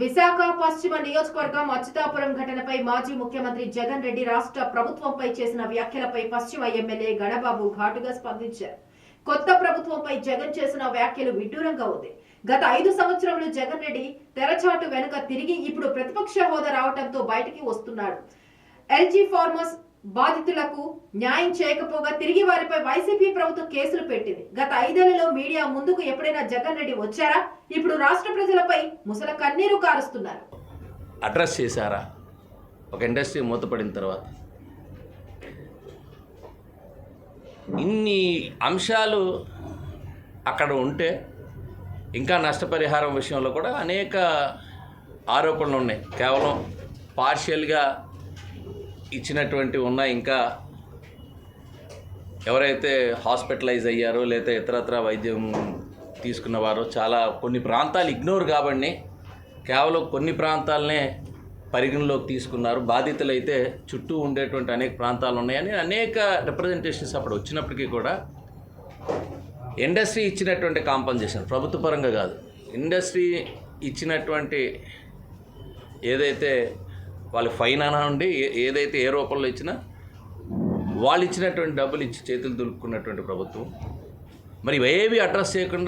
విశాఖ పశ్చిమ నియోజకవర్గం అచ్యుతాపురం ఘటనపై మాజీ ముఖ్యమంత్రి జగన్ రెడ్డి రాష్ట్ర ప్రభుత్వంపై చేసిన వ్యాఖ్యలపై పశ్చిమ ఎమ్మెల్యే గణబాబు ఘాటుగా స్పందించారు. కొత్త ప్రభుత్వంపై జగన్ చేసిన వ్యాఖ్యలు విడ్డూరంగా ఉంది. గత ఐదు సంవత్సరంలో జగన్ రెడ్డి తెరచాటు వెనుక తిరిగి ఇప్పుడు ప్రతిపక్ష హోదా రావడంతో బయటికి వస్తున్నాడు. ఎల్జీ ఫార్మర్స్ బాధితులకు న్యాయం చేయకపోగా తిరిగి వారిపై వైసీపీ ప్రభుత్వం కేసులు పెట్టింది. గత ఐదేళ్ళలో మీడియా ముందుకు ఎప్పుడైనా జగన్ రెడ్డి వచ్చారా? ఇప్పుడు రాష్ట్ర ప్రజలపై ముసల కన్నీరు కారుస్తున్నారు. అడ్రస్ చేశారా? ఒక ఇండస్ట్రీ మూతపడిన తర్వాత. ఇన్ని అంశాలు అక్కడ ఉంటే ఇంకా నష్టపరిహారం విషయంలో కూడా అనేక ఆరోపణలు ఉన్నాయి. కేవలం పార్షియల్గా ఇచ్చినటువంటి ఉన్నాయి ఇంకా ఎవరైతే హాస్పిటలైజ్ అయ్యారో లేదా ఇతరత్ర వైద్యం తీసుకున్నవారో చాలా కొన్ని ప్రాంతాలు ఇగ్నోర్ కాబట్టి కేవలం కొన్ని ప్రాంతాలనే పరిగణలోకి తీసుకున్నారు. బాధితులు అయితే చుట్టూ ఉండేటువంటి అనేక ప్రాంతాలు ఉన్నాయని అనేక రిప్రజెంటేషన్స్ అప్పుడు వచ్చినప్పటికీ కూడా ఇండస్ట్రీ ఇచ్చినటువంటి కాంపన్సేషన్ ప్రభుత్వ పరంగా కాదు. ఇండస్ట్రీ ఇచ్చినటువంటి ఏదైతే వాళ్ళు ఫైన్ అనండి ఏ- ఏదైతే ఏ రూపంలో ఇచ్చినా వాళ్ళు ఇచ్చినటువంటి డబ్బులు ఇచ్చి చేతులు దులుపుకున్నటువంటి ప్రభుత్వం. మరి ఇవేవి అడ్రస్ చేయకుండా